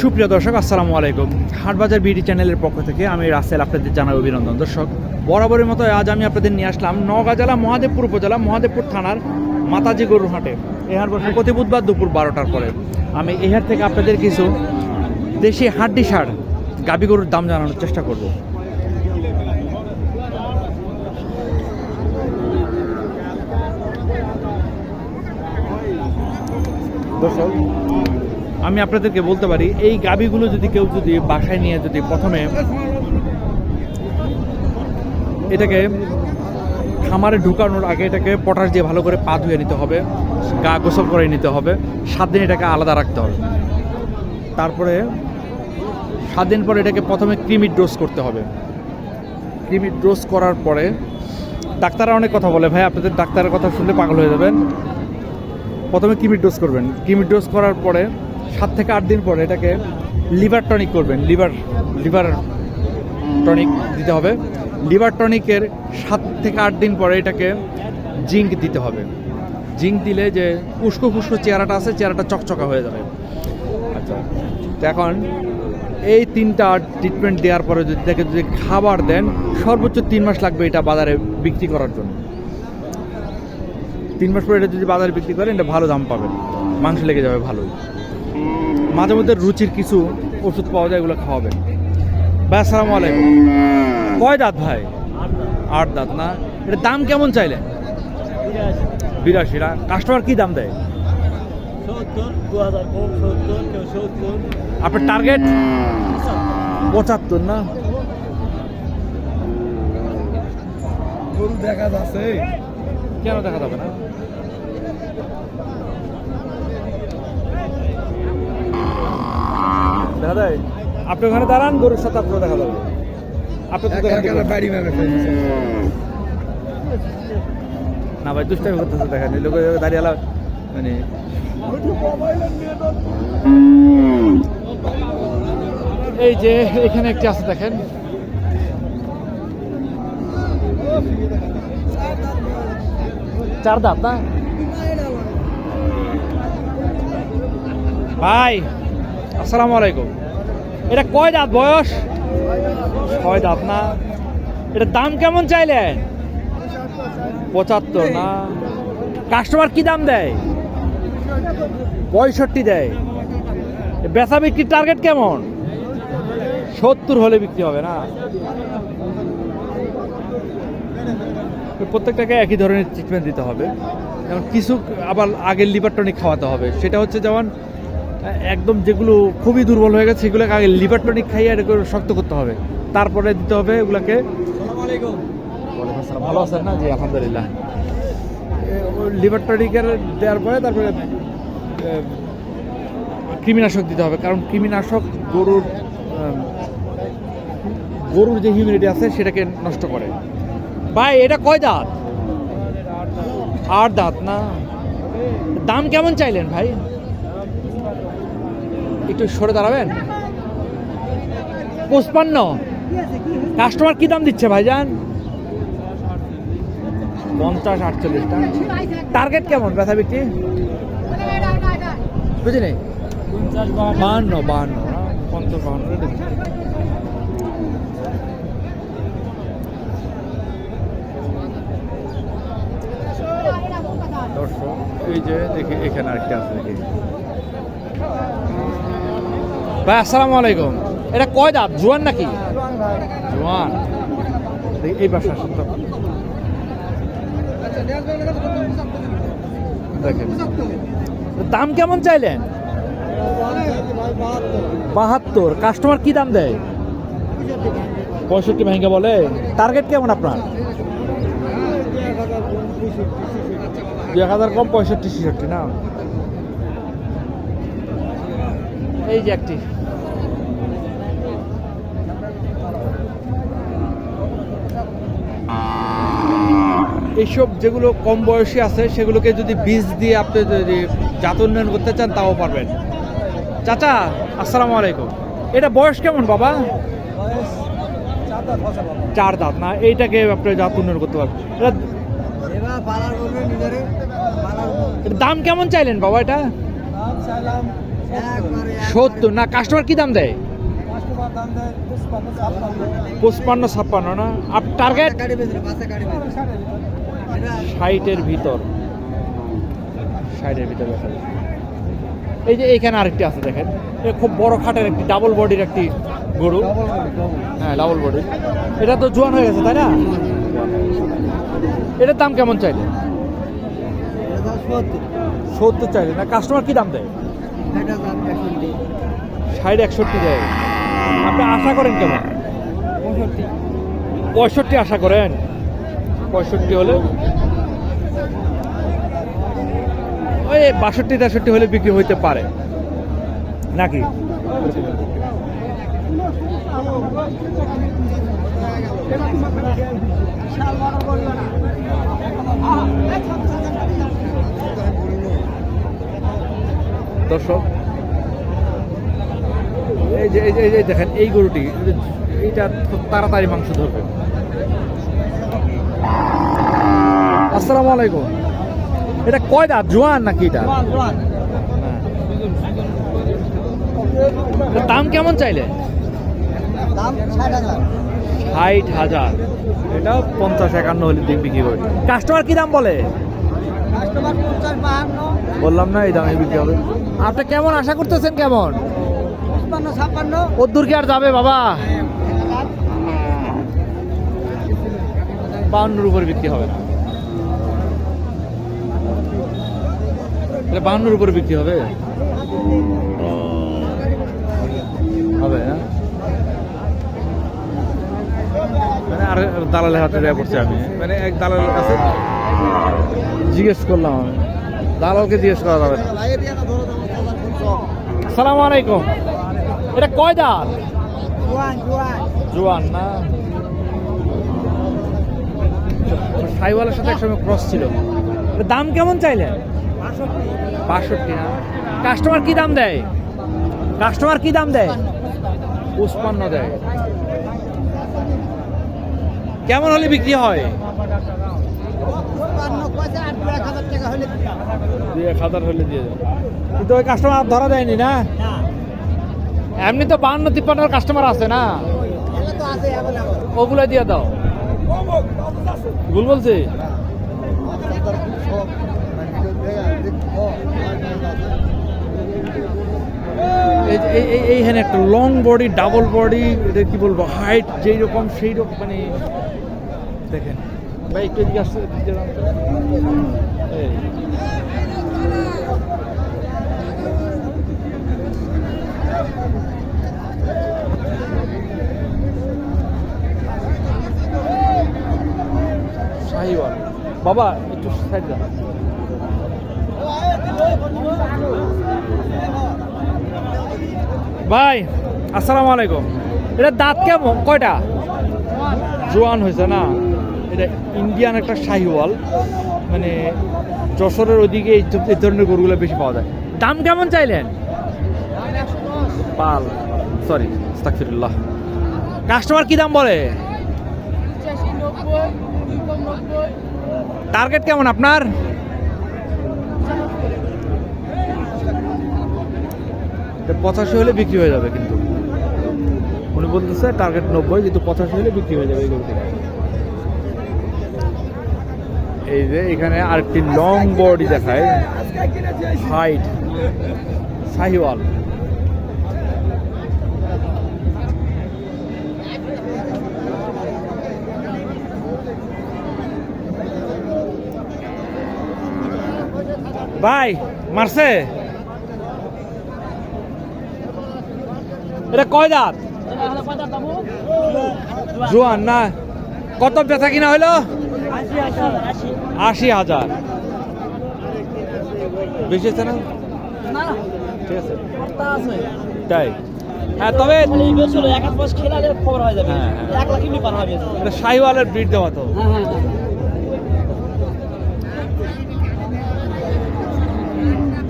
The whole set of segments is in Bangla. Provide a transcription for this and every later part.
সুপ্রিয় দর্শক, আসসালামু আলাইকুম। হাটবাজার বিডি চ্যানেলের পক্ষ থেকে আমি রাসেল আপনাদের জানাই অভিনন্দন। দর্শক, বরাবরের মতো আজ আমি আপনাদের নিয়ে আসলাম নওগাঁ জেলা, মহাদেবপুর উপজেলা, মহাদেবপুর থানার মাতাজি গরুর হাটে। এই হাট বসে প্রতি বুধবার দুপুর বারোটার পরে। আমি এহার থেকে আপনাদের কিছু দেশি হাড্ডি সার, গাবি গরুর দাম জানানোর চেষ্টা করব। দর্শক আমি আপনাদেরকে বলতে পারি, এই গাবিগুলো যদি কেউ যদি বাসায় নিয়ে যদি প্রথমে এটাকে খামারে ঢুকানোর আগে এটাকে পটাশ দিয়ে ভালো করে পা ধুয়ে নিতে হবে, গা গোসল করে নিতে হবে, সাত দিন এটাকে আলাদা রাখতে হবে। তারপরে সাত দিন পরে এটাকে প্রথমে ক্রিমির ডোজ করতে হবে। ক্রিমির ডোজ করার পরে ডাক্তাররা অনেক কথা বলে, ভাই, আপনাদের ডাক্তারের কথা শুনলে পাগল হয়ে যাবেন। প্রথমে কিমির ডোজ করবেন। কিমির ডোজ করার পরে সাত থেকে আট দিন পরে এটাকে লিভার টনিক করবেন, লিভার লিভার টনিক দিতে হবে। লিভার টনিকের সাত থেকে আট দিন পরে এটাকে জিঙ্ক দিতে হবে। জিঙ্ক দিলে যে উস্কো ফুস্কো চেহারাটা আছে, চেহারাটা চকচকা হয়ে যাবে। আচ্ছা এখন এই তিনটা ট্রিটমেন্ট দেওয়ার পরে যদি তাকে যদি খাবার দেন, সর্বোচ্চ তিন মাস লাগবে এটা বাজারে বিক্রি করার জন্য। তিন মাস পরে এটা যদি বাজারে বিক্রি করেন, এটা ভালো দাম পাবেন। মাংস লেগে যাবে ভালোই। মাঝে মধ্যে রুচির কিছু ওষুধ পাওয়া যায় এগুলো খাওয়াবেন। ভাই আসসালামু আলাইকুম। কয় দাঁত ভাই? আট দাঁত না? এটা দাম কেমন চাইলেন? বিরাশি না? কাস্টমার কি দাম দেয়? আপনার টার্গেট পঁচাত্তর না? গরু দেখা যাচ্ছে। কেন দেখা যাবে না? দেখা যায় আপনি ওখানে দাঁড়ান গরুর সাথে আপনার দেখা যাবে আপনি তো দেখা না ভাই দুষ্টামি করতেছে দেখেন। এই লোক দাঁড়িয়ে আলা মানে এই যে এখানে একটি আছে দেখেন। চার দাঁত না? ভাই আসসালামু আলাইকুম। এটা কয় দাঁত বয়স? ছয় দাঁত না। এটা দাম কেমন চাইলেন পঁচাত্তর না। কাস্টমার কি দাম দেয়? পঁয়ষট্টি দেয়। বেচা বিক্রির টার্গেট কেমন? সত্তর হলে বিক্রি হবে না। প্রত্যেকটাকে একই ধরনের ট্রিটমেন্ট দিতে হবে। যেমন কিছু আবার আগের লিভার টনিক খাওয়াতে হবে। সেটা হচ্ছে যেমন একদম যেগুলো খুবই দুর্বল হয়ে গেছে সেগুলোকে আগে লিভার টনিক খাইয়ে এটা করে শক্ত করতে হবে। তারপরে দিতে হবে এগুলোকে। ভালো আছেন না? জি আলহামদুলিল্লাহ। লিভার টনিকের দেওয়ার পরে তারপরে কৃমিনাশক দিতে হবে। কারণ কৃমিনাশক গরুর গরুর যে হিউমিডিটি আছে সেটাকে নষ্ট করে। ভাই এটা কয় দাঁত। আট দাঁত না? দাম কেমন চাইলেন ভাই? একটু সরে দাঁড়াবেন। পঁচপান্ন। কাস্টমার কি দাম দিচ্ছে ভাইজান? পঞ্চাশ আটচল্লিশটা টার্গেট কেমন ব্যথা বিক্রি? বুঝি নেই? পঞ্চাশ বাহান্ন বাহান্ন পঞ্চাশ, বাহান্ন দর্শক, এই যে দেখি, এখানে আরেকটা আছে দেখি। ভাই আসসালামু আলাইকুম। এটা কয় দাঁত জোয়ান নাকি? জোয়ান। এই তো দেখেন। দাম কেমন চাইলেন? বাহাত্তর। কাস্টমার কি দাম দেয়? পঁয়ষট্টি ভেঙে বলে। টার্গেট কেমন আপনার? দু এক হাজার কম পঁয়ষট্টি ছেষট্টি না? এই যে একটি। এইসব যেগুলো কম বয়সী আছে সেগুলোকে যদি বীজ দিয়ে আপনি যদি জাত উন্নয়ন করতে চান তাও পারবেন। চাচা আসসালামু আলাইকুম। এটা বয়স কেমন বাবা? চার দাঁত না এইটাকে আপনি জাত উন্নয়ন করতে পারবেন। দাম কেমন চাইলেন বাবা এটা? দাম চাইলাম একবারে সত্তর, না কাস্টমার কি দাম দেয়? পঁচপান্ন, ছাপ্পান্ন, না? আপ টার্গেট ষাটের ভিতর। ষাটের ভিতর দেখা। এই যে এইখানে আরেকটি আছে, দেখেন। এ খুব বড় খাটের একটি ডাবল বডির একটি গরু। হ্যাঁ ডাবল বডি এটা তো জোয়ান হয়ে গেছে, তাই না? এটার দাম কেমন চাইলে সত্তর চাইলে না কাস্টমার কি দাম দেয়? ষাট একষট্টি দেয়। আপনি আশা করেন কেমন? পঁয়ষট্টি। আশা করেন? পঁয়ষট্টি হলে? ওই বাষট্টি তেষট্টি হলে বিক্রি হইতে পারে। নাকি? দর্শক। এই যে এই যে- দেখেন এই গরুটি এইটা খুব তাড়াতাড়ি মাংস ধরবে। আসসালামু আলাইকুম। এটা কয় দাঁত জোয়ান নাকি এটা? হ্যাঁ। দাম কেমন চাইলে? ষাট হাজার। এটা পঞ্চাশ একান্ন হলে দিন বিক্রি করে কাস্টমার কি দাম বলে? বললাম না এই দামে বিক্রি হবে। আপনি কেমন আশা করতেছেন কেমন? কদ্দূর কি আর যাবে বাবা? বাউন্নর উপরে বিক্রি হবে না। এটা বাউন্নর উপরে বিক্রি হবে? হবে না মানে আর দালালের হাতে দেওয়া পড়ছে আমি মানে এক দালালের কাছে জিজ্ঞেস করলাম আমি। দালালকে জিজ্ঞেস করা যাবে সালাম আলাইকুম। এটা কয় দাঁত জোয়ান না? সাইওয়ালের সাথে একসঙ্গে ক্রস ছিল। দাম কেমন চাইলে বাষট্টি না কাস্টমার কি দাম দেয়? কাস্টমার কি দাম দেয়? পুষ্পান্ন দেয়। কেমন হলে বিক্রি হয়? দুই এক হাজার হলে দিয়ে দেয় কিন্তু ওই কাস্টমার ধরা দেয়নি না? না এমনি তো বাহান্ন তিপ্পান্নর কাস্টমার আছে না? ওগুলো দিয়ে দাও। ভুল বলছি? এই এই- এই- এইখানে একটা লং বডি ডাবল বডি এটা কি বলব? হাইট যেই রকম সেই রকম মানে দেখেন। ভাই, একটু এদিকে আসতে। শাহিওয়াল বাবা, একটু সাইড দাও। ভাই, আসসালামু আলাইকুম। এটা দাঁত কেমন? কয়টা? জোয়ান হয়েছে না? এটা ইন্ডিয়ান একটা শাহিওয়াল। মানে যশোরের ওদিকে এই ধরনের গরুগুলো বেশি পাওয়া যায়। দাম কেমন চাইলেন? পাল। সরি আস্তাগফিরুল্লাহ। কাস্টমার কি দাম বলে? টার্গেট কেমন আপনার? পঁচাশি হলে বিক্রি হয়ে যাবে কিন্তু। উনি বলতেছে টার্গেট নব্বই কিন্তু পঁচাশি হলে বিক্রি হয়ে যাবে এই গরু থেকে। এই যে এখানে আরেকটি লং বডি দেখায়। হাইট শাহিওয়াল ভাই, মারছে? এটা কয় দাঁত? জোয়ান না? কত বেচা কিনা হইল? আশি হাজার বেশি আছে না? ঠিক আছে। তাই? হ্যাঁ তবে খবর হয়ে হ্যাঁ, ব্রিড দেওয়া তো।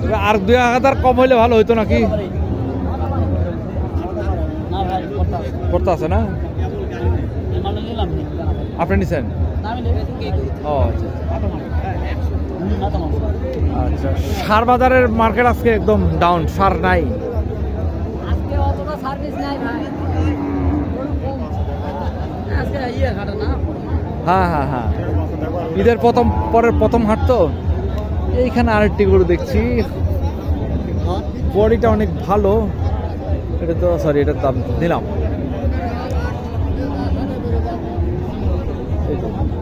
হ্যাঁ আর দুই হাজার কম হইলে ভালো হইতো নাকি? করতে আছে। না? আপনি নিছেন? ও আচ্ছা সার বাজারের মার্কেট আজকে একদম ডাউন সার নাই। হ্যাঁ হ্যাঁ হ্যাঁ। ঈদের প্রথম পরের প্রথম হাট তো। এইখানে আরেকটি গরু দেখছি। বডিটা অনেক ভালো। এটা তো সরি এটার দাম নিলাম।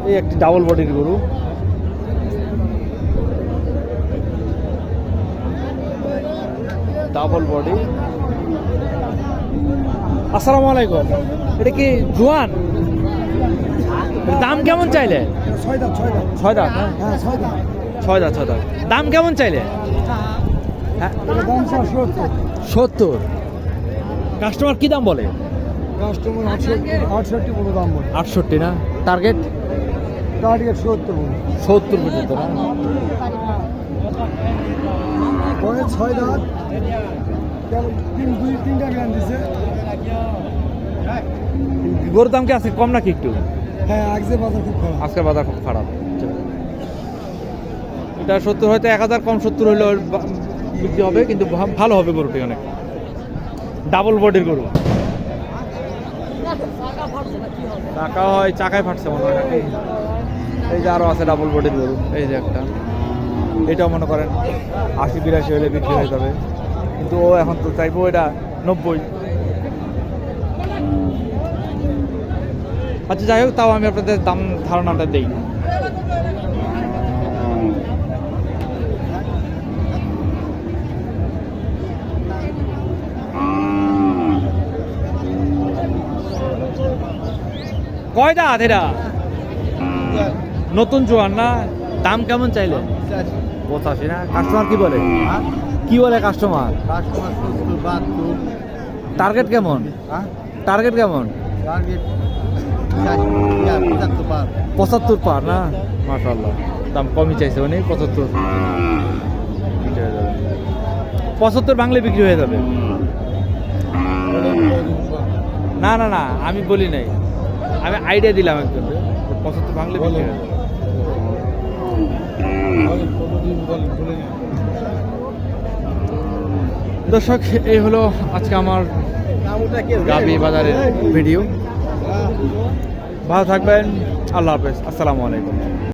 এই একটি ডাবল বডির গরু। ডাবল বডি আসসালামু আলাইকুম। এটা কি জোয়ান? দাম কেমন চাইলে? ছয় দাম ছয় দাম ছয় দাম ছয় দাম দাম কেমন চাইলে? হ্যাঁ। সত্তর। কাস্টমার কি দাম বলে? কাস্টমার আটষট্টি আটষট্টি দাম বলে। আটষট্টি না? টার্গেট টার্গেট সত্তর সত্তর পর্যন্ত পরে ছয় দাঁত। দুই তিনটা জ্ঞান দিছে। গরুর দাম কি আছে? কম নাকি একটু? হ্যাঁ আজকে বাজার খুব খারাপ। আজকের বাজার খুব খারাপ। এটা সত্তর হয়তো এক হাজার কম সত্তর হলে বিক্রি হবে কিন্তু ভালো হবে গরুটি অনেক। ডাবল বডির গরু। টাকা হয়, চাকায় ফাটছে মনে হয় এই যে আরও আছে ডাবল বডির গরু এই যে একটা। এটাও মনে করেন, আশি, বিরাশি হলে বিক্রি হয়ে যাবে। কিন্তু ও এখন তো চাইব এটা নব্বই। আচ্ছা যাই হোক, তাও আমি আপনাদের দাম, ধারণাটা দিই কয় দাঁত এটা নতুন জোয়ান না? দাম কেমন চাইলে? পঁচাশি না? কাস্টমার কি বলে? কি বলে কাস্টমার টার্গেট কেমন? টার্গেট কেমন? পঁচাত্তর পার না? মাশাল্লাহ দাম কমই চাইছে উনি পঁচাত্তর। পঁচাত্তর বাংলে বিক্রি হয়ে যাবে। না না না, আমি বলি নাই। আমি আইডিয়া দিলাম একজন। পঁচাত্তর ভাঙলে বলে দর্শক এই হলো আজকে আমার গাবি বাজারের ভিডিও। ভালো থাকবেন আল্লাহ হাফেজ। আসসালামু আলাইকুম।